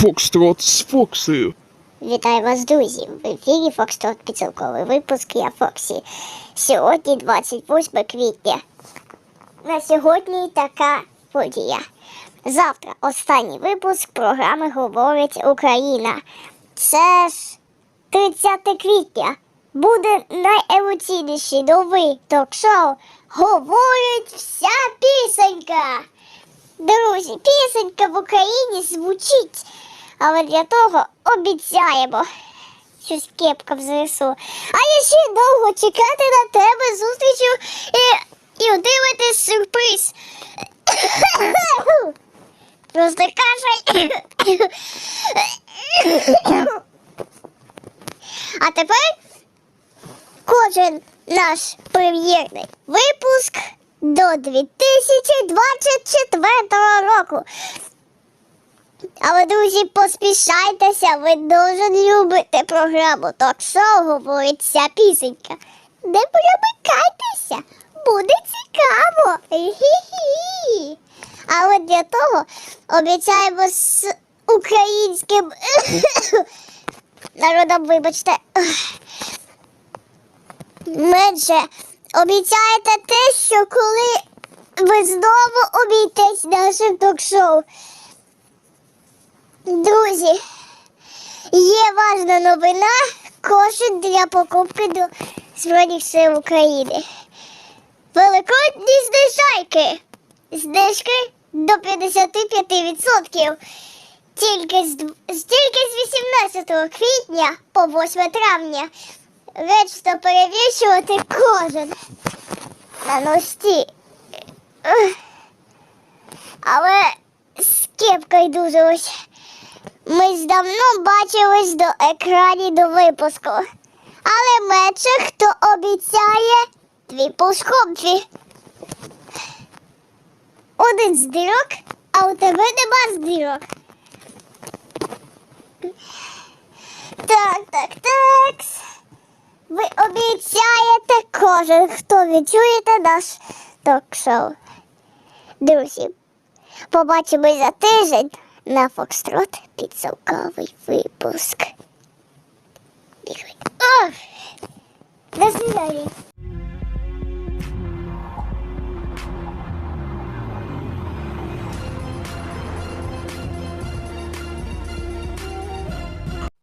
Фокстрот з Фоксою. Вітаю вас, друзі! В ефірі Фокстрот підсумковий випуск я Фоксі. Сьогодні 28 квітня. На сьогодні така подія. Завтра останній випуск програми Говорить Україна. Це ж 30 квітня. Буде найемоційніший новий ток-шоу Говорить вся пісенька. Друзі, пісенька в Україні звучить, але для того обіцяємо. Щось кепка в ЗСУ. А я ще довго чекати на тебе зустрічю і, і отримати сюрприз. Просто кашай. А тепер кожен наш прем'єрний випуск до 2024 року. Але, друзі, поспішайтеся, ви дуже любите програму ток-шоу говорить ця пісенька. Не перемикайтеся, буде цікаво. Хі-хі. Але для того обіцяємо з українським народом, вибачте, менше обіцяєте те, що коли ви знову обійтесь нашим ток-шоу. Друзі, є важна новина кошик для покупки до Збройних сил України. Великодні знижайки. Знижки до 55%. Тільки з, тільки з 18 квітня по 8 травня. Вечно перевішувати кожен на носі. Але з кепкою ось. Ми ж давно бачились до екранів до випуску. Але менше хто обіцяє твій пушкомфі. Один з дірок, а у тебе нема з дірок. Так, так, так. Ви обіцяєте кожен, хто відчуєте наш ток-шоу. Друзі, побачимось за тиждень на Фокстрот підсумковий випуск. Бігай. До свидання.